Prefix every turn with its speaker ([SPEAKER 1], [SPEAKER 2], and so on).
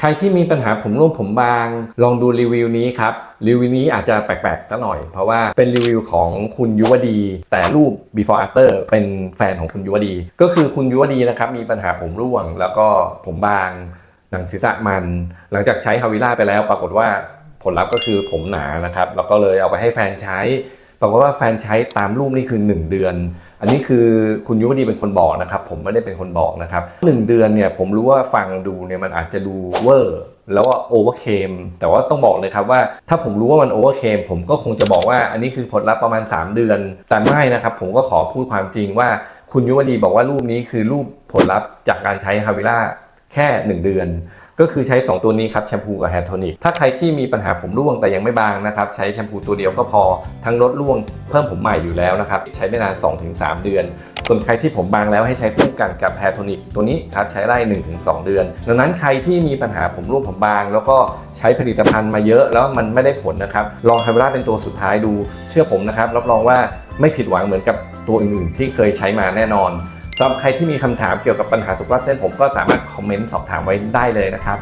[SPEAKER 1] ใครที่มีปัญหาผมร่วงผมบาง ลองดูรีวิวนี้ครับรีวิวนี้อาจจะแปลกๆสักหน่อย เพราะว่าเป็นรีวิวของคุณยุวดี แต่รูป before after เป็นแฟนของคุณยุวดี ก็คือคุณยุวดีนะครับมีปัญหาผมร่วง แล้วก็ผมบาง หนังศีรษะมัน หลังจากใช้ฮาวิล่าไปแล้ว ปรากฏว่าผลลัพธ์ก็คือผมหนานะครับแล้วก็เลยเอาไปให้แฟนใช้ปรากฏว่าแฟนใช้ตามรูปนี่คือ 1 เดือน อันนี้คือคุณยุวดีเป็นคนบอกนะครับ ผมไม่ได้เป็นคนบอกนะครับหนึ่งเดือนเนี่ยผมรู้ว่าฟังดูเนี่ยมันอาจจะดูเวอร์แล้วว่าโอเวอร์เคมแต่ว่าต้องบอกเลยครับว่า ถ้าผมรู้ว่ามันโอเวอร์เคมผมก็คงจะบอกว่าอันนี้คือผลลัพธ์ประมาณ 3 เดือน แต่ไม่นะครับ ผมก็ขอพูดความจริงว่าคุณยุวดีบอกว่ารูปนี้คือรูปผลลัพธ์จากการใช้ฮาวิล่า แค่ 1 เดือน ก็คือใช้ 2 ตัวนี้ครับแชมพูกับแฮร์โทนิกถ้าใครที่มีปัญหาผมร่วงแต่ยังไม่บางนะครับใช้แชมพูตัวเดียวก็พอทั้งลดร่วงเพิ่มผมใหม่อยู่แล้วนะครับใช้ได้นาน 2-3 เดือน ส่วนใครที่ผมบางแล้วให้ใช้คู่กันกับแฮร์โทนิกตัวนี้ครับใช้ได้1-2 เดือน ดังนั้นใครที่มีปัญหาผมร่วงผมบาง แล้วก็ใช้ผลิตภัณฑ์มาเยอะแล้วมันไม่ได้ผลนะครับลองไฮเวล่าเป็นตัวสุดท้ายดูเชื่อผมนะครับรับรองว่าไม่ผิดหวังเหมือนกับตัวอื่นๆ ที่เคยใช้มาแน่นอน สำหรับใครที่มีคำถามเกี่ยวกับปัญหาสุขภาพเส้นผมก็สามารถคอมเมนต์สอบถามไว้ได้เลยนะครับ